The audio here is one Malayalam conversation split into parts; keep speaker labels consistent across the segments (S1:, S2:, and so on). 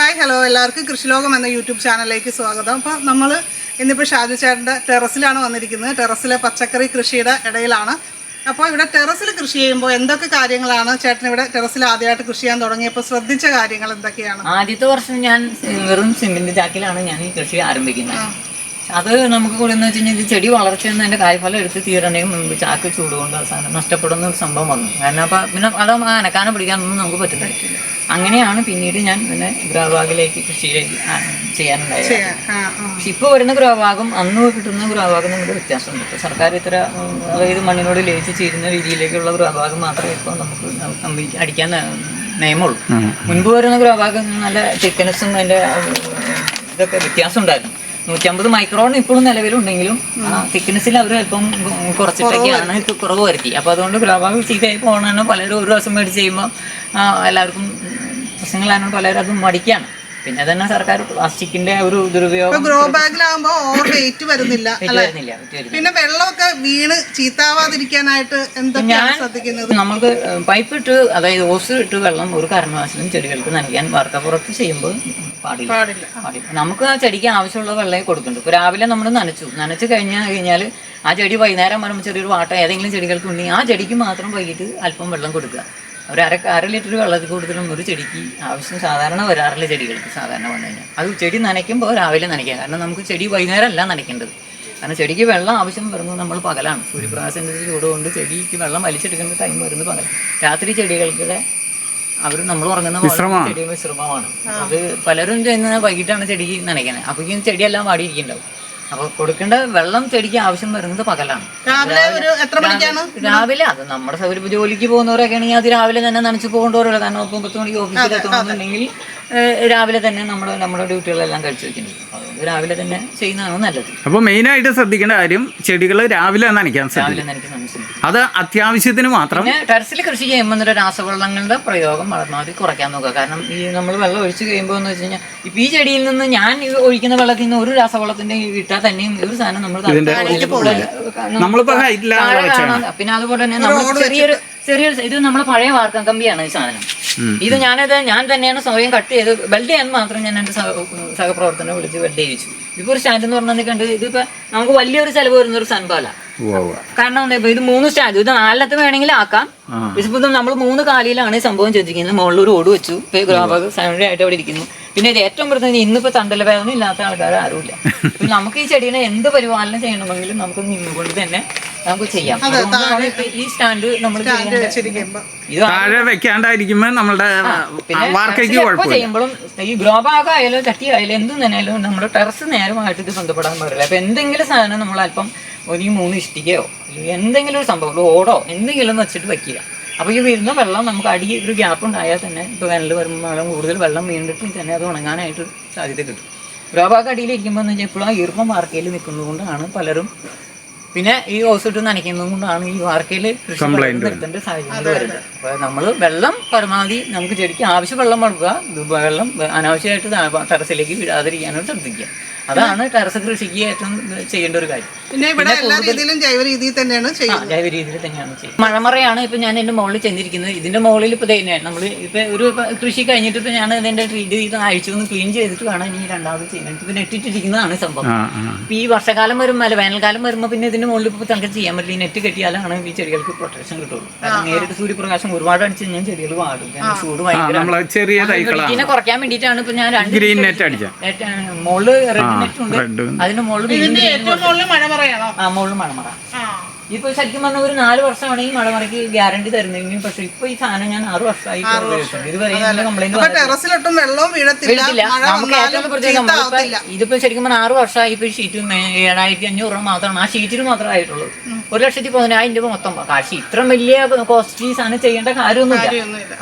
S1: Hi hello. എല്ലാവർക്കും കൃഷിലോകം എന്ന യൂട്യൂബ് ചാനലിലേക്ക് സ്വാഗതം. അപ്പോൾ നമ്മൾ ഇന്നിപ്പോൾ ഷാജു ചേട്ടന്റെ ടെറസിലാണ് വന്നിരിക്കുന്നത്. ടെറസിലെ പച്ചക്കറി കൃഷിയുടെ ഇടയിലാണ്. അപ്പോൾ ഇവിടെ ടെറസിൽ കൃഷി ചെയ്യുമ്പോൾ എന്തൊക്കെ കാര്യങ്ങളാണ്? ചേട്ടൻ ഇവിടെ ടെറസിൽ ആദ്യമായിട്ട് കൃഷി ചെയ്യാൻ തുടങ്ങിയപ്പോൾ ശ്രദ്ധിച്ച കാര്യങ്ങൾ എന്തൊക്കെയാണ്?
S2: ആദ്യത്തെ വർഷം ഞാൻ വെറും സിമെന്റ് ചാക്കിലാണ് ഞാൻ ഈ കൃഷി ആരംഭിക്കുന്നത്. അത് നമുക്ക് കൂടെ എന്ന് വെച്ച് കഴിഞ്ഞാൽ ഇത് ചെടി വളർച്ചയെന്ന് അതിന്റെ കായ്ഫലം എടുത്ത് തീരണമെങ്കിൽ മുമ്പ് ചാക്ക് ചൂടുകൊണ്ട് അവസാനം നഷ്ടപ്പെടുന്ന ഒരു സംഭവം വന്നു. കാരണം അപ്പം പിന്നെ അത് അനക്കാനും പിടിക്കാനൊന്നും നമുക്ക് പറ്റുന്നില്ല. അങ്ങനെയാണ് പിന്നീട് ഞാൻ പിന്നെ ഗ്രാബാഗിലേക്ക് കൃഷിയിലേക്ക് ചെയ്യാനുണ്ടായത്. പക്ഷെ ഇപ്പോൾ വരുന്ന ഗ്രോഭാഗം അന്ന് കിട്ടുന്ന ഗ്രോഭാഗം നമുക്ക് വ്യത്യാസമുണ്ട്. ഇപ്പോൾ സർക്കാർ ഇത്ര അതായത് മണ്ണിനോട് ലയിച്ച് ചേരുന്ന രീതിയിലേക്കുള്ള ഗ്രോഭാഗം മാത്രമേ ഇപ്പോൾ നമുക്ക് അടിക്കാൻ നിയമമുള്ളൂ. മുൻപ് വരുന്ന ഗ്രോഭാഗം നല്ല തിക്കനസും അതിന്റെ ഇതൊക്കെ വ്യത്യാസം ഉണ്ടായിരുന്നു നൂറ്റമ്പത് മൈക്രോൺ ഇപ്പോഴും നിലവിലുണ്ടെങ്കിലും തിക്നെസ്സിൽ അവർ അല്പം കുറച്ചിട്ടൊക്കെയാണ് ഇത് കുറവ് വരുത്തി. അപ്പോൾ അതുകൊണ്ട് ഗ്രോഭാഗം ചീത്തയായി പോകണമെന്ന് പലരും ഒരു ദിവസം മേടിച്ച് ചെയ്യുമ്പോൾ എല്ലാവർക്കും പ്രശ്നങ്ങളാണ് പലരും അത് മടിക്കാണ്. പിന്നെ തന്നെ സർക്കാർ പ്ലാസ്റ്റിക്കിന്റെ ഒരു ദുരുപയോഗം
S1: ഗ്രോ ബാഗിലാകുമ്പോ ഓവർ വെയിറ്റ് വരുന്നില്ല
S2: വരുന്നില്ല
S1: പിന്നെ വെള്ളമൊക്കെ വീണ് ചീത്താവാതിരിക്കാനായിട്ട് എന്തൊക്കെയാണ് ശ്രദ്ധിക്കുന്നത്?
S2: നമ്മൾക്ക് പൈപ്പ് ഇട്ട് അതായത് ഓസ് ഇട്ട് വെള്ളം ഒരു കാരണവശാലും ചെടികൾക്ക് നൽകാൻ വാർക്കപ്പുറത്ത് ചെയ്യുമ്പോൾ പാടില്ല.
S1: പാടില്ല.
S2: നമുക്ക് ആ ചെടിക്ക് ആവശ്യമുള്ള വെള്ളമേ കൊടുക്കുന്നുണ്ട് ഇപ്പൊ രാവിലെ നമ്മൾ നനച്ചു. നനച്ചു കഴിഞ്ഞാൽ കഴിഞ്ഞാൽ ആ ചെടി വൈകുന്നേരം വരുമ്പോൾ ചെറിയൊരു വാട്ടം ഏതെങ്കിലും ചെടികൾക്ക് ഉണ്ടെങ്കിൽ ആ ചെടിക്ക് മാത്രം വൈകിട്ട് അല്പം വെള്ളം കൊടുക്കുക. ഒരു അര അര ലിറ്റർ വെള്ളത്തിൽ കൂടുതലും ഒരു ചെടിക്ക് ആവശ്യം സാധാരണ വരാറില്ല ചെടികൾക്ക് സാധാരണ വന്നു കഴിഞ്ഞാൽ. അത് ചെടി നനയ്ക്കുമ്പോൾ രാവിലെ നനയ്ക്കുക. കാരണം നമുക്ക് ചെടി വൈകുന്നേരം അല്ല നനയ്ക്കേണ്ടത്. കാരണം ചെടിക്ക് വെള്ളം ആവശ്യം വരുന്നത് നമ്മൾ പകലാണ്. സൂര്യപ്രകാശത്തിന്റെ ചൂട് കൊണ്ട് ചെടിക്ക് വെള്ളം വലിച്ചെടുക്കേണ്ട ടൈം വരുന്നത് പകൽ രാത്രി ചെടികൾക്കിടെ അവർ നമ്മൾ ഉറങ്ങുന്ന ചെടി വിശ്രമമാണ്. അത് പലരും ചെയ്യുന്ന വൈകിട്ടാണ് ചെടിക്ക് നനയ്ക്കുന്നത്. അപ്പോഴേക്കും ചെടിയെല്ലാം വാടിയിരിക്കുന്നുണ്ടാവും. അപ്പോൾ കൊടുക്കേണ്ട വെള്ളം ചെടിക്ക് ആവശ്യം വരുന്നത് പകലാണ്.
S1: രാവിലെ ഒരു എത്ര മണിക്കാണ്
S2: രാവിലെ അത് നമ്മുടെ സൗകര്യം. ജോലിക്ക് പോകുന്നവരൊക്കെ ആണെങ്കിൽ അത് രാവിലെ തന്നെ നനച്ച് പോകേണ്ടവരല്ല? കാരണം ഇപ്പൊ പത്ത് മണിക്ക് ഓഫീസിൽ എത്തണമെന്നുണ്ടെങ്കിൽ രാവിലെ തന്നെ നമ്മുടെ നമ്മുടെ ഡ്യൂട്ടികളെല്ലാം കഴിച്ചു വെച്ചിട്ടുണ്ട്. അതുകൊണ്ട് രാവിലെ തന്നെ ചെയ്യുന്നതാണ് നല്ലത്.
S3: അപ്പൊ മെയിൻ ആയിട്ട് ശ്രദ്ധിക്കേണ്ട കാര്യം ചെടികൾ രാവിലെ നനയ്ക്കാൻ
S2: രാവിലെ നനയ്ക്കാൻ മനസ്സിലാക്കി
S3: അത് അത്യാവശ്യത്തിന് മാത്രം
S2: ടെറസിൽ കൃഷി ചെയ്യുമ്പോൾ രാസവെള്ളങ്ങളുടെ രാസവളങ്ങളുടെ പ്രയോഗം പരമാവധി കുറയ്ക്കാൻ നോക്കുക. കാരണം ഈ നമ്മൾ വെള്ളം ഒഴിച്ചു കഴിയുമ്പോൾ എന്ന് വെച്ച് കഴിഞ്ഞാൽ ഇപ്പം ഈ ചെടിയിൽ നിന്ന് ഞാൻ ഒഴിക്കുന്ന വെള്ളത്തിൽ നിന്ന് ഒരു രാസവളത്തിന്റെ ഇട്ടാൽ തന്നെയും ഒരു സാധനം നമ്മൾ
S3: നമ്മളിപ്പോ
S2: പിന്നെ അതുപോലെ തന്നെ നമ്മൾ ചെറിയൊരു ചെറിയൊരു ഇത് നമ്മൾ പഴയ വാർക്കം കമ്പിയാണ് ഈ സാധനം. ഇത് ഞാനത് ഞാൻ തന്നെയാണ് സ്വയം കട്ട് ചെയ്ത് വെൽഡ് ചെയ്യാൻ മാത്രം ഞാൻ എന്റെ സഹ- സഹപ്രവർത്തനം വിളിച്ച് വെൽഡ് ചെയ്യിച്ചു. ഇതിപ്പോ ഒരു സ്റ്റാൻഡ് എന്ന് പറഞ്ഞാൽ കണ്ട് ഇതിപ്പോ നമുക്ക് വലിയൊരു ചെലവ് വരുന്ന ഒരു സംഭവമല്ല. കാരണം എന്താ ഇത് മൂന്ന് സ്റ്റാൻഡ് ഇത് നാലിനകത്ത് വേണമെങ്കിൽ ആക്കാം. ഇതിപ്പോ നമ്മൾ മൂന്ന് കാലിയിലാണ് ഈ സംഭവം ചോദിക്കുന്നത് മുകളിൽ ഒരു ഓട് വെച്ചു. സൗണ്ട് ആയിട്ട് അവിടെ ഇരിക്കുന്നു. പിന്നെ ഇത് ഏറ്റവും പ്രധാനം ഇന്നിപ്പോ തണ്ടല വേദന ഇല്ലാത്ത ആൾക്കാർ ആരുമില്ല. നമുക്ക് ഈ ചെടീനെ എന്ത് പരിപാലനം ചെയ്യണമെങ്കിലും നമുക്ക് നിന്നുകൊണ്ട് തന്നെ നമുക്ക് ചെയ്യാം. ഇപ്പൊ ഈ സ്റ്റാൻഡ് നമ്മൾ
S1: വെച്ചിരിക്കുമ്പോൾ
S2: ഇത്
S3: താഴെ വെക്കാണ്ടായിരിക്കുമ്പോൾ നമ്മളുടെ വാർക്കയ്ക്ക്
S2: ചെയ്യുമ്പോഴും ഈ ഗ്രോ ബാഗ് ആയാലും ചട്ടി ആയാലും എന്തും തന്നെയാലും നമ്മുടെ ടെറസ് നേരമായിട്ട് ഇത് ബന്ധപ്പെടാൻ പാടില്ല. അപ്പൊ എന്തെങ്കിലും സാധനം നമ്മൾ അല്പം ഒരു മൂന്ന് ഇഷ്ടികയോ എന്തെങ്കിലും ഒരു സംഭവം ഓടോ എന്തെങ്കിലും ഒന്ന് വെച്ചിട്ട് വെക്കുക. അപ്പോൾ ഈ വരുന്ന വെള്ളം നമുക്ക് അടി ഒരു ഗ്യാപ്പ് ഉണ്ടായാൽ തന്നെ ഇപ്പോൾ വേനൽ വരുമ്പോൾ വെള്ളം കൂടുതൽ വെള്ളം വീണ്ടിട്ട് തന്നെ അത് ഉണങ്ങാനായിട്ട് സാധ്യത കിട്ടും. ഗ്രോ ബാഗ് അടിയിലിരിക്കുമ്പോൾ എന്ന് വെച്ചാൽ എപ്പോഴും ആ ഈർപ്പം വാർക്കയിൽ നിൽക്കുന്നതുകൊണ്ടാണ് പലരും പിന്നെ ഈ ഓസിട്ട് നനയ്ക്കുന്നതും കൊണ്ടാണ് ഈ വാർക്കയിൽ കൃഷി നിർത്തേണ്ട സാഹചര്യം വരുന്നത്. അപ്പൊ നമ്മൾ വെള്ളം പരമാവധി നമുക്ക് ചെടിക്ക് ആവശ്യം വെള്ളം കൊടുക്കുക വെള്ളം അനാവശ്യമായിട്ട് ടെറസിലേക്ക് വിടാതിരിക്കാനായിട്ട് ശ്രദ്ധിക്കുക. അതാണ് ടെറസ് കൃഷിക്ക് ഏറ്റവും ചെയ്യേണ്ട ഒരു കാര്യം.
S1: പിന്നെ ഇവിടെ എല്ലാ രീതിയിലും ജൈവ രീതിയിൽ തന്നെയാണ് ചെയ്യുന്നത്.
S2: ജൈവ രീതിയിൽ തന്നെയാണ് ചെയ്യുന്നത്. മഴമറയാണ് ഇപ്പൊ ഞാൻ എന്റെ മുകളിൽ ചെന്നിരിക്കുന്നത്. ഇതിന്റെ മുകളിൽ ഇപ്പൊ തന്നെ നമ്മൾ ഇപ്പൊ ഒരു കൃഷി കഴിഞ്ഞിട്ട് ഇപ്പൊ ഞാൻ ഇതിന്റെ ട്രീറ്റ് ചെയ്ത് അഴിച്ചു ഒന്ന് ക്ലീൻ ചെയ്തിട്ട് വേണം ഇനി രണ്ടാമത് ചെയ്യാൻ ഇപ്പൊ നെറ്റിട്ടിരിക്കുന്നതാണ് സംഭവം. ഈ വർഷകാലം വരുമ്പോൾ അല്ല വേനൽക്കാലം വരുമ്പോൾ പിന്നെ ഇതിന്റെ മുകളിൽ ഇപ്പൊ തങ്ങൾക്ക് ചെയ്യാൻ പറ്റില്ല. ഈ നെറ്റ് കെട്ടിയാലാണ് ഈ ചെടികൾക്ക് പ്രൊട്ടക്ഷൻ കിട്ടുള്ളൂ. കാരണം നേരിട്ട് സൂര്യപ്രകാശം ഒരുപാട് അടിച്ച് കഴിഞ്ഞാൽ ചെടികൾ വാടും. കാരണം ചൂട് ഭയങ്കര
S3: ചെറിയ
S2: ഇതിനെ കുറയ്ക്കാൻ വേണ്ടിയിട്ടാണ് ഇപ്പൊ ഞാൻ രണ്ട്
S3: ഗ്രീൻ നെറ്റ് അടിച്ച
S2: മുകളിൽ റെഡ് നെറ്റ് ഉണ്ട്. അതിന്റെ മുകളിൽ ആ മുകളിൽ മഴമറ
S1: ആ.
S2: ഇപ്പൊ ശരിക്കും പറഞ്ഞ ഒരു നാല് വർഷമാണ് ഈ മഴമറയ്ക്ക് ഗ്യാരണ്ടി തരുന്നെങ്കിൽ പക്ഷെ ഇപ്പൊ ഈ സാധനം ഞാൻ ആറ് വർഷമായി. ഇതുവരെ കംപ്ലൈന്റ്
S1: അപ്പൊ ടെറസിലൊട്ടും വെള്ളവും വീഴത്തില്ല.
S2: വീഴത്തില്ല. നമുക്ക് ഏറ്റവും
S1: വന്നാലും
S2: പ്രത്യേകം ഇതിപ്പോ ശരിക്കും പറഞ്ഞാൽ ആറ് വർഷമായി ഇപ്പൊ ഷീറ്റ് ഏഴായിരത്തി അഞ്ഞൂറ് രൂപ മാത്രമാണ്. ആ ഷീറ്റിന് മാത്രമേ ആയിട്ടുള്ളൂ ഒരു ലക്ഷത്തി പതിനായിരം രൂപ മൊത്തം കാശി. ഇത്ര വലിയ കോസ്റ്റ്ലി സാധനം ചെയ്യേണ്ട കാര്യമൊന്നുമില്ല.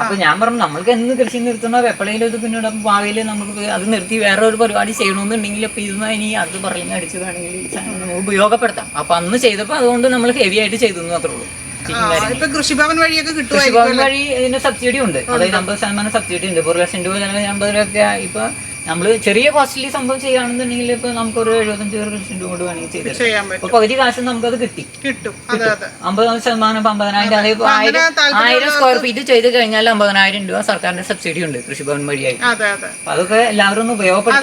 S2: അപ്പൊ ഞാൻ പറഞ്ഞു നമ്മൾക്ക് എന്ന് കൃഷി നിർത്തുന്ന? വെപ്പളയിൽ ഇത് പിന്നീട് ഭാവിയിൽ നമുക്ക് അത് നിർത്തി വേറെ ഒരു പരിപാടി ചെയ്യണമെന്നുണ്ടെങ്കിൽ അപ്പൊ ഇത് ഇനി അത് പറയുന്ന അടിച്ച് വേണമെങ്കിൽ ഈ ഉപയോഗപ്പെടുത്താം. അപ്പൊ അന്ന് ചെയ്തപ്പോൾ അതുകൊണ്ട് നമ്മൾ ഹെവി ആയിട്ട് ചെയ്തു മാത്രമേ ഉള്ളൂ.
S1: കൃഷിഭവൻ വഴിയൊക്കെ
S2: കൃഷിഭവൻ വഴി ഇതിന് സബ്സിഡി ഉണ്ട്. അതായത് അമ്പത് ശതമാനം സബ്സിഡി ഉണ്ട്. ഒരു ലക്ഷം രൂപ അമ്പത് രൂപ ഇപ്പൊ നമ്മൾ ചെറിയ കോസ്റ്റ്ലി സംഭവം ചെയ്യുകയാണെന്നുണ്ടെങ്കിൽ ഇപ്പൊ നമുക്കൊരു എഴുപത്തഞ്ച് ലക്ഷം രൂപ കൊണ്ട് വേണമെങ്കിൽ ചെയ്ത് അപ്പൊ പകുതി കാശ് നമുക്കത് കിട്ടി.
S1: കിട്ടും.
S2: അമ്പത് ശതമാനം അമ്പതിനായിരം അതായത് ആയിരം സ്ക്വയർ ഫീറ്റ് ചെയ്ത് കഴിഞ്ഞാൽ അമ്പതിനായിരം രൂപ സർക്കാരിന്റെ സബ്സിഡി ഉണ്ട് കൃഷിഭവൻ വഴിയായി അപ്പൊ അതൊക്കെ എല്ലാവരും ഒന്ന് ഉപയോഗപ്പെടുത്താം.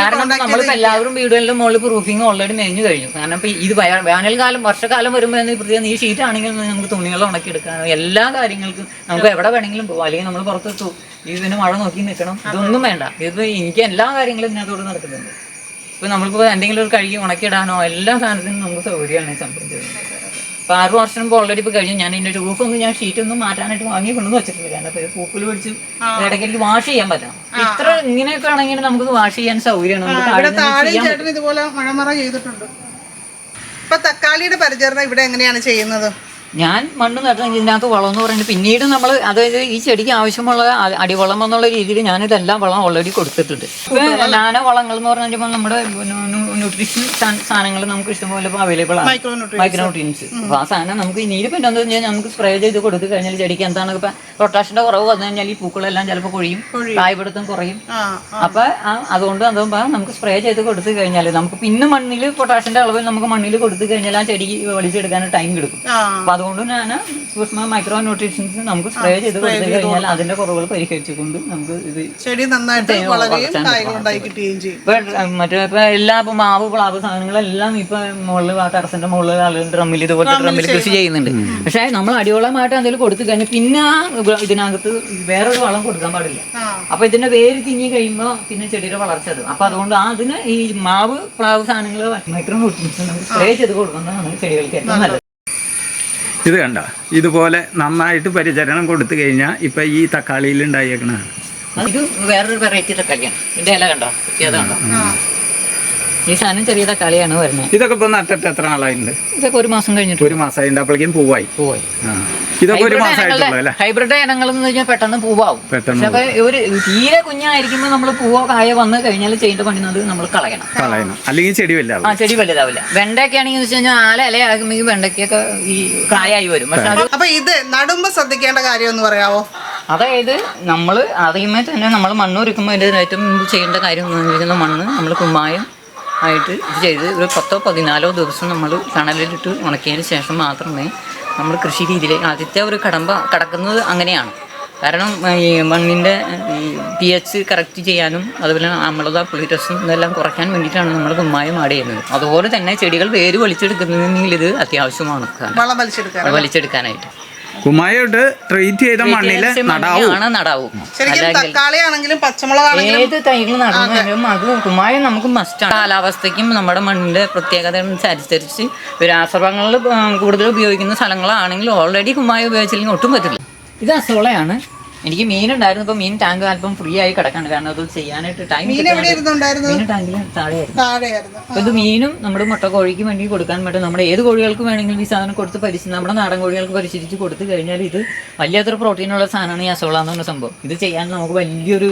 S2: കാരണം
S1: നമ്മൾ
S2: നമ്മളിപ്പോ എല്ലാവരും വീടുകളിലും മുകളിൽ പ്രൂഫിംഗ് ഓൾറെഡി മേഞ്ഞു കഴിഞ്ഞു. കാരണം ഇപ്പൊ ഇത് വേനൽക്കാലം വർഷക്കാലം വരുമ്പോൾ പ്രത്യേകം ഈ ഷീറ്റ് ആണെങ്കിൽ നമുക്ക് തുണികൾ ഉണക്കിയെടുക്കാനോ എല്ലാ കാര്യങ്ങൾക്കും നമുക്ക് എവിടെ വേണമെങ്കിലും പോവാം. അല്ലെങ്കിൽ നമ്മൾ പുറത്തെത്തു. ഇതിന് മഴ നോക്കി നിൽക്കണം. ഇതൊന്നും വേണ്ട. ഇത് എനിക്ക് എല്ലാ കാര്യങ്ങളും ഇതിനകത്തോട് നടക്കുന്നുണ്ട്. ഇപ്പൊ നമ്മളിപ്പോ എന്തെങ്കിലും ഒരു കഴുകി ഉണക്കിയിടാനോ എല്ലാ സാധനത്തിനും നമുക്ക് സൗകര്യമാണ് ഈ സംഭവം ചെയ്യുന്നത്. അപ്പൊ ആറ് വർഷം മുമ്പ് ഓൾറെഡി ഇപ്പൊ കഴിഞ്ഞു. ഞാൻ ഇതിന്റെ റൂഫൊന്നും ഞാൻ ഷീറ്റ് ഒന്നും മാറ്റാനായിട്ട് വാങ്ങി കൊണ്ടു വെച്ചിട്ടില്ല. കാരണം പൂപ്പിൽ പിടിച്ച് ഇടയ്ക്ക് വാഷ് ചെയ്യാൻ പറ്റണം. ഇത്ര ഇങ്ങനെയൊക്കെ ആണെങ്കിൽ നമുക്ക് വാഷ് ചെയ്യാൻ സൗകര്യമാണ്
S1: ഇതുപോലെ മഴമറ ചെയ്തിട്ടുണ്ട്. ഇപ്പൊ തക്കാളിയുടെ പരിചരണം ഇവിടെ എങ്ങനെയാണ് ചെയ്യുന്നത്?
S2: ഞാൻ മണ്ണ് നട്ട ഇതിനകത്ത് വളം എന്ന് പറയുന്നത് പിന്നീട് നമ്മൾ അതായത് ഈ ചെടിക്ക് ആവശ്യമുള്ള അടിവളം എന്നുള്ള രീതിയിൽ ഞാനിതെല്ലാം വളം ഓൾറെഡി കൊടുത്തിട്ടുണ്ട്. നാന വളങ്ങൾ എന്ന് പറഞ്ഞാൽ നമ്മുടെ ന്യൂട്രീഷൻ സാധനങ്ങൾ നമുക്ക് ഇഷ്ടംപോലെ അവൈലബിൾ ആണ്.
S1: മൈക്രോ ന്യൂട്രീൻസ്
S2: അപ്പോൾ അപ്പൊ ആ സാധനം നമുക്ക് ഇനിയിപ്പോ എന്താണെന്ന് കഴിഞ്ഞാൽ നമുക്ക് സ്പ്രേ ചെയ്ത് കൊടുത്തു കഴിഞ്ഞാൽ ചെടിക്ക് എന്താണ് ഇപ്പൊ പൊട്ടാഷിന്റെ കുറവ് വന്നു കഴിഞ്ഞാൽ ഈ പൂക്കളെല്ലാം ചിലപ്പോൾ കൊഴിയും കായ്പിടുത്തം കുറയും. അപ്പൊ അതുകൊണ്ട് അതുമ്പോൾ നമുക്ക് സ്പ്രേ ചെയ്ത് കൊടുത്തു കഴിഞ്ഞാൽ നമുക്ക് പിന്നെ മണ്ണിൽ പൊട്ടാഷിന്റെ അളവ് നമുക്ക് മണ്ണിൽ കൊടുത്തു കഴിഞ്ഞാൽ ആ ചെടി വലിച്ചെടുക്കാൻ ടൈം എടുക്കും അപ്പൊ അതുകൊണ്ട് ഞാൻ സൂക്ഷ്മ മൈക്രോ ന്യൂട്രീഷൻസ് നമുക്ക് സ്പ്രേ ചെയ്ത് കൊടുത്തു കഴിഞ്ഞാൽ അതിന്റെ കുറവുകൾ പരിഹരിച്ചുകൊണ്ട് നമുക്ക് ഇത്
S1: ചെടി നന്നായിട്ട്
S2: മറ്റേ ഇപ്പൊ എല്ലാ ഇപ്പൊ മാവ് പ്ലാവ് സാധനങ്ങളെല്ലാം ഇപ്പൊ മുകളിൽ ആ ടെറസിന്റെ മുകളിൽ ആളുകൾ ഡ്രമ്മിൽ ഇതുപോലെ ഡ്രമ്മിൽ കൃഷി ചെയ്യുന്നുണ്ട്. പക്ഷേ നമ്മൾ അടിവളമായിട്ട് എന്തെങ്കിലും കൊടുത്തു കഴിഞ്ഞാൽ പിന്നെ ഇതിനകത്ത് വേറൊരു വളം കൊടുക്കാൻ പാടില്ല. അപ്പൊ ഇതിന്റെ വേര് തിങ്ങി കഴിയുമ്പോൾ പിന്നെ ചെടിയുടെ വളർച്ച അത്. അപ്പൊ അതുകൊണ്ട് ആ അതിന് ഈ മാവ് പ്ലാവ് സാധനങ്ങൾ മൈക്രോ ന്യൂട്രീൻസ് സ്പ്രേ ചെയ്ത് കൊടുക്കുന്നതാണ് ചെടികൾക്ക് ഏറ്റവും നല്ലത്.
S3: ഇത് കണ്ട? ഇതുപോലെ നന്നായിട്ട് പരിചരണം കൊടുത്തു കഴിഞ്ഞാൽ ഇപ്പം ഈ തക്കാളിയിൽ ഉണ്ടായേക്കണതാണ്
S2: അത് വേറൊരു വെറൈറ്റി തക്കാളിയാണ്. ഇതിന്റെ ഇല കണ്ടോ? കണ്ടോ? ഈ സാധനം ചെറിയ തക്കാളിയാണ് വരുന്നത്.
S3: ഇതൊക്കെ ഇപ്പം നട്ടിട്ട് എത്ര നാളായിട്ടുണ്ട്?
S2: ഇതൊക്കെ ഒരു മാസം കഴിഞ്ഞിട്ട്
S3: ഒരു മാസം അതിന്റെ അപ്പോഴേക്കും പൂവായി.
S2: പോയി
S3: ആ. ഇതൊക്കെ ഒരു മാസമായിട്ടുള്ളൂ
S2: ഹൈബ്രിഡ് ഇനങ്ങൾ എന്ന് പെട്ടെന്ന് പൂവാകും
S3: പെട്ടെന്ന്
S2: അപ്പൊ ഒരു തീരെ കുഞ്ഞായിരിക്കുമ്പോൾ നമ്മൾ പൂവോ കായോ വന്നു കഴിഞ്ഞാൽ ചെയ്യേണ്ട പണിന്നത് നമ്മൾ കളയണം.
S3: കളയണം. അല്ലെങ്കിൽ ചെടി വല്ലാവും
S2: ആ ചെടി വലുതാവില്ല. വെണ്ടയൊക്കെ ആണെങ്കിൽ വെച്ച് കഴിഞ്ഞാൽ ആല ഇലയാകുമ്പോൾ വെണ്ടയ്ക്കൊക്കെ ഈ കായായി വരും. പക്ഷെ
S1: അപ്പൊ ഇത് നടുമ്പോ ശ്രദ്ധിക്കേണ്ട കാര്യം ഒന്ന് പറയാവോ?
S2: അതായത് നമ്മൾ ആദ്യമേ തന്നെ നമ്മൾ മണ്ണ് ഒരുക്കുമ്പോൾ അതിന്റെ ഏറ്റവും മുമ്പ് ചെയ്യേണ്ട കാര്യം എന്ന് പറഞ്ഞിരിക്കുന്ന മണ്ണ് നമ്മൾ കുമ്മായം ആയിട്ട് ഇത് ചെയ്ത് ഒരു പത്തോ പതിനാലോ ദിവസം നമ്മൾ കണലിലിട്ട് ഉണക്കിയതിന് ശേഷം മാത്രമേ നമ്മൾ കൃഷി രീതിയിലേക്ക് ആദ്യത്തെ ഒരു കടമ്പ കടക്കുന്നത് അങ്ങനെയാണ്. കാരണം ഈ മണ്ണിന്റെ പി എച്ച് കറക്റ്റ് ചെയ്യാനും അതുപോലെ അമ്ലത പുളിറ്റസും ഇതെല്ലാം കുറയ്ക്കാൻ വേണ്ടിയിട്ടാണ് നമ്മൾ കുമ്മായം ആഡ് ചെയ്യുന്നത്. അതുപോലെ തന്നെ ചെടികൾ വേര് വലിച്ചെടുക്കുന്നതിൽ ഇത് അത്യാവശ്യമാണ്. വലിച്ചെടുക്കാനായിട്ട്.
S3: കുമ്മായിട്ട് ട്രീറ്റ് ചെയ്ത മണ്ണിൽ നടാവൂ.
S2: നടാവും.
S1: ശരിക്കും തക്കാളി പച്ചമുളകാണെങ്കിലും
S2: ഏത് തൈകൾ നടന്നാലും അത്. കുമ്മായം നമുക്ക് മസ്റ്റാണ് കാലാവസ്ഥയ്ക്കും നമ്മുടെ മണ്ണിന്റെ പ്രത്യേകത അനുസരിച്ച് രാസവളങ്ങൾ കൂടുതൽ ഉപയോഗിക്കുന്ന സ്ഥലങ്ങളാണെങ്കിൽ ഓൾറെഡി കുമ്മായം ഉപയോഗിച്ചില്ലെങ്കിൽ ഒട്ടും പറ്റില്ല ഇത് അസോളയാണ്. എനിക്ക് മീൻ ഉണ്ടായിരുന്നു ഇപ്പൊ മീൻ ടാങ്ക് അല്പം ഫ്രീ ആയി കിടക്കാണ്. കാരണം അത് ചെയ്യാനായിട്ട് ടൈം
S1: മീൻ എവിടെ ഇരുന്നുണ്ടായിരുന്നു?
S2: മീൻ ടാങ്കിൽ താഴെയായിരുന്നു.
S1: താഴെയായിരുന്നു.
S2: അപ്പൊ ഇത് മീനും നമ്മുടെ മുട്ട കോഴിക്ക് വേണ്ടി കൊടുക്കാൻ പറ്റും. നമ്മുടെ ഏത് കോഴികൾക്ക് വേണമെങ്കിലും ഈ സാധനം കൊടുത്ത് പരിശീലനം നമ്മുടെ നാടൻ കോഴികൾക്ക് പരിശീലിച്ച് കൊടുത്തു കഴിഞ്ഞാൽ ഇത് വലിയത്ര പ്രോട്ടീനുള്ള സാധനമാണ് ഈ അസോള എന്ന് പറഞ്ഞ സംഭവം. ഇത് ചെയ്യാൻ നമുക്ക് വലിയൊരു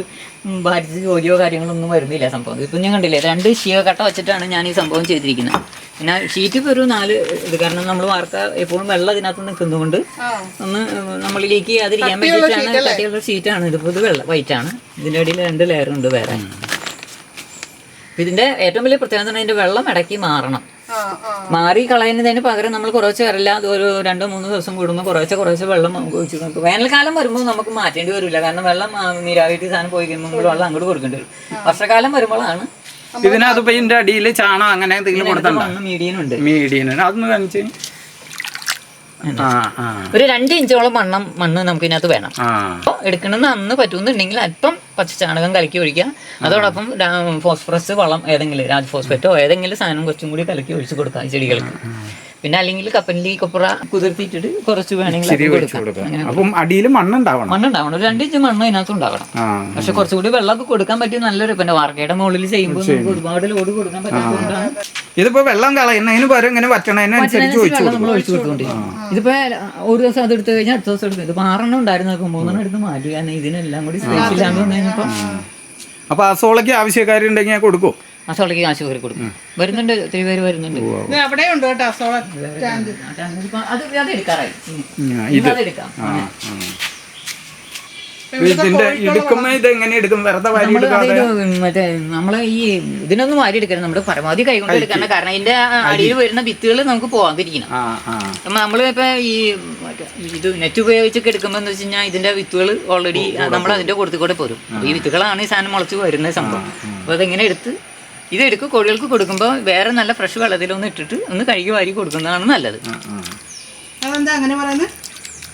S2: ഭാരിച്ച ജോലിയോ കാര്യങ്ങളൊന്നും വരുന്നില്ല സംഭവം. ഇപ്പം ഞാൻ കണ്ടില്ലേ രണ്ട് ശീകക്കട്ട വെച്ചിട്ടാണ് ഞാൻ ഈ സംഭവം ചെയ്തിരിക്കുന്നത്. പിന്നെ ഷീറ്റ് ഇപ്പോൾ ഒരു നാല് ഇത് കാരണം നമ്മൾ വാർത്ത എപ്പോഴും വെള്ളം അതിനകത്ത് നിൽക്കുന്നതുകൊണ്ട് ഒന്ന് നമ്മൾ ലീക്ക് ചെയ്യാതിരിക്കാൻ വേണ്ടിയിട്ടാണ് കട്ടിയുള്ള ഷീറ്റാണ്. ഇത് ഇത് വെള്ള വൈറ്റ് ആണ്. ഇതിന്റെ അടിയിൽ രണ്ട് ലെയറുണ്ട് ഉണ്ട് വേറെ. അപ്പൊ ഇതിന്റെ ഏറ്റവും വലിയ പ്രത്യേകത എന്ന് പറഞ്ഞാൽ ഇതിന്റെ വെള്ളം ഇടയ്ക്ക് മാറണം.
S1: ആ ആ.
S2: മാറി കളയുന്നതിന് പകരം നമ്മൾ കുറച്ച് വരില്ല അത് ഒരു രണ്ടോ മൂന്നോ ദിവസം കൂടുമ്പോൾ കുറേശ്ശെ കുറേശ്ശെ വെള്ളം നമുക്ക് ഒഴിച്ച് നോക്കും വേനൽക്കാലം വരുമ്പോൾ നമുക്ക് മാറ്റേണ്ടി വരില്ല. കാരണം വെള്ളം നീരാവിട്ട് സാധനം പോയി കഴിയുമ്പോൾ വെള്ളം അങ്ങോട്ട് കൊടുക്കേണ്ടി വരും. വർഷക്കാലം വരുമ്പോഴാണ്
S3: ഇതിനകത്ത് ഇതിന്റെ അടിയിൽ ചാണകം അങ്ങനെ എന്തെങ്കിലും കൊടുത്തണ്ട
S2: മീഡിയനുണ്ട് മീഡിയം ഉണ്ട്.
S3: മീഡിയന് അതൊന്ന് കാണിച്ച്.
S2: ഒരു രണ്ട് ഇഞ്ചോളം മണ്ണം മണ്ണ് നമുക്ക് ഇതിനകത്ത് വേണം അപ്പോൾ എടുക്കണമെന്ന് അന്ന് പറ്റുമെന്നുണ്ടെങ്കിൽ അല്പം പച്ചച്ചാണകം കലക്കി ഒഴിക്കുക. അതോടൊപ്പം ഫോസ്ഫറസ് വളം ഏതെങ്കിലും രാജ് ഫോസ്ഫേറ്റോ ഏതെങ്കിലും സാധനം കുറച്ചും കൂടി കലക്കി ഒഴിച്ചു കൊടുക്കാം ഈ ചെടികൾക്ക്. പിന്നെ അല്ലെങ്കിൽ കപ്പലിൽ കൊപ്ര കുതിർത്തിയിട്ടിട്ട് കുറച്ച് വേണമെങ്കിൽ
S3: അപ്പം അടിയിൽ മണ്ണുണ്ടാവണം
S2: മണ്ണുണ്ടാവണം. ഒരു രണ്ട് ഇഞ്ച് മണ്ണ് അതിനകത്ത് ഉണ്ടാവണം.
S3: ആ.
S2: പക്ഷെ കുറച്ചുകൂടി വെള്ളമൊക്കെ കൊടുക്കാൻ പറ്റിയ നല്ലൊരു പിന്നെ വാർക്കയുടെ മുകളിൽ ചെയ്യുമ്പോൾ നമുക്ക് ഒരുപാട് ലോഡ് കൊടുക്കാൻ പറ്റാത്തതുകൊണ്ടാണ്
S3: ഇതിപ്പോ വെള്ളം കളയുന്നതിന് പകരം ഇങ്ങനെ വറ്റണതിനനുസരിച്ച് ഒഴിച്ചു
S2: വെള്ളം നമ്മൾ ഒഴിച്ചു കൊടുത്തോണ്ടിരിക്കും. ഇതിപ്പോ ഒരു ദിവസം അത് എടുത്തു കഴിഞ്ഞാൽ അടുത്ത ദിവസം എടുക്കും. ഇത് ആറെണ്ണം ഉണ്ടായിരുന്നു. മൂന്നെണ്ണം എടുത്ത് മാറ്റി. കാരണം ഇതിനെല്ലാം കൂടി സ്പേസ് ഇല്ലാന്ന്
S3: അപ്പൊ അസോളയ്ക്ക് ആവശ്യക്കാരുണ്ടെങ്കിൽ കൊടുക്കും.
S2: ആ സോളയ്ക്ക് കാശ് കയറി കൊടുക്കും. വരുന്നുണ്ട് ഒത്തിരി പേര് വരുന്നുണ്ട്.
S1: ഇത് അവിടെ ഉണ്ട് കേട്ടോ അസോള ടാങ്ക്
S2: അത് അത് എടുക്കാറായി. ഇത്.
S3: ഇത്
S2: അതെടുക്കാം
S3: ഇതിന്റെ എങ്ങനെ എടുക്കും? വെറുതെ വാരി
S2: നമ്മൾ
S3: എടുക്കാതെ?
S2: മറ്റേ നമ്മളെ ഈ ഇതിനൊന്നും വാരി എടുക്കണം നമ്മൾ പരമാവധി കൈകൊണ്ട് എടുക്കണം കാരണം ഇതിന്റെ അടിയിൽ വരുന്ന വിത്തുകൾ നമുക്ക് പോകാതിരിക്കണം അപ്പൊ നമ്മൾ ഇപ്പൊ ഈ ഇത് നെറ്റ് ഉപയോഗിച്ചൊക്കെ എടുക്കുമ്പോ എന്ന് വെച്ച് കഴിഞ്ഞാൽ ഇതിന്റെ വിത്തുകൾ ഓൾറെഡി നമ്മൾ അതിന്റെ കൊടുത്തു കൂടെ പോരും. ഈ വിത്തുകളാണ് ഈ സാധനം മുളച്ച് വരുന്ന സംഭവം. അപ്പൊ അതെങ്ങനെ എടുത്ത് ഇത് എടുക്കും കോഴികൾക്ക് കൊടുക്കുമ്പോൾ വേറെ നല്ല ഫ്രഷ് വെള്ളത്തിലൊന്ന് ഇട്ടിട്ട് ഒന്ന് കഴുകി വാരി കൊടുക്കുന്നതാണ് നല്ലത്.
S1: അതെന്താ അങ്ങനെ പറയുന്നത്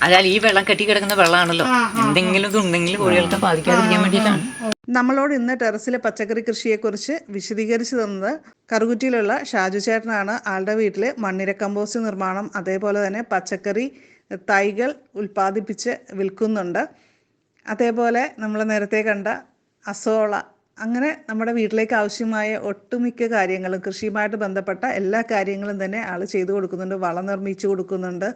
S2: അതായത് ഈ വെള്ളം കെട്ടി കിടക്കുന്ന വെള്ളമാണല്ലോ. എന്തെങ്കിലും ഇതുണ്ടെങ്കിൽ കോഴികൾക്ക് ബാധിക്കാതിരിക്കാൻ വേണ്ടിയിട്ടാണ്.
S1: നമ്മളോട് ഇന്ന് ടെറസിലെ പച്ചക്കറി കൃഷിയെക്കുറിച്ച് വിശദീകരിച്ചു തന്നത് കറുകുറ്റിയിലുള്ള ഷാജു ചേട്ടനാണ്. ആളുടെ വീട്ടിലെ മണ്ണിര കമ്പോസ്റ്റ് നിർമ്മാണം അതേപോലെ തന്നെ പച്ചക്കറി തൈകൾ ഉൽപ്പാദിപ്പിച്ച് വിൽക്കുന്നുണ്ട്. അതേപോലെ നമ്മൾ നേരത്തെ കണ്ട അസോള അങ്ങനെ നമ്മുടെ വീട്ടിലേക്ക് ആവശ്യമായ ഒട്ടുമിക്ക കാര്യങ്ങളും കൃഷിയുമായിട്ട് ബന്ധപ്പെട്ട എല്ലാ കാര്യങ്ങളും തന്നെ ആൾ ചെയ്തു കൊടുക്കുന്നുണ്ട് വളം നിർമ്മിച്ചു കൊടുക്കുന്നുണ്ട്.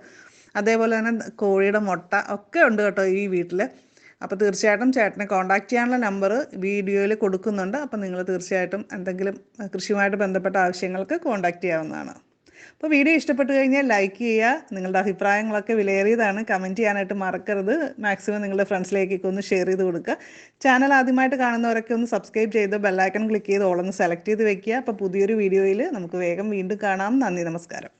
S1: അതേപോലെ തന്നെ കോഴിയുടെ മുട്ട ഒക്കെ ഉണ്ട് കേട്ടോ ഈ വീട്ടിൽ അപ്പോൾ തീർച്ചയായിട്ടും ചേട്ടനെ കോൺടാക്ട് ചെയ്യാനുള്ള നമ്പർ വീഡിയോയിൽ കൊടുക്കുന്നുണ്ട്. അപ്പം നിങ്ങൾ തീർച്ചയായിട്ടും എന്തെങ്കിലും കൃഷിയുമായിട്ട് ബന്ധപ്പെട്ട ആവശ്യങ്ങൾക്ക് കോൺടാക്ട് ചെയ്യാവുന്നതാണ്. അപ്പോൾ വീഡിയോ ഇഷ്ടപ്പെട്ട് കഴിഞ്ഞാൽ ലൈക്ക് ചെയ്യുക. നിങ്ങളുടെ അഭിപ്രായങ്ങളൊക്കെ വിലയേറിയതാണ്. കമന്റ് ചെയ്യാനായിട്ട് മറക്കരുത്. മാക്സിമം നിങ്ങളുടെ ഫ്രണ്ട്സിലേക്കൊക്കെ ഒന്ന് ഷെയർ ചെയ്ത് കൊടുക്കുക. ചാനൽ ആദ്യമായിട്ട് കാണുന്നവരൊക്കെ ഒന്ന് സബ്സ്ക്രൈബ് ചെയ്ത് ബെല്ലൈക്കൺ ക്ലിക്ക് ചെയ്ത് ഓളൊന്ന് സെലക്ട് ചെയ്ത് വെക്കുക. അപ്പോൾ പുതിയൊരു വീഡിയോയിൽ നമുക്ക് വേഗം വീണ്ടും കാണാം. നന്ദി നമസ്കാരം.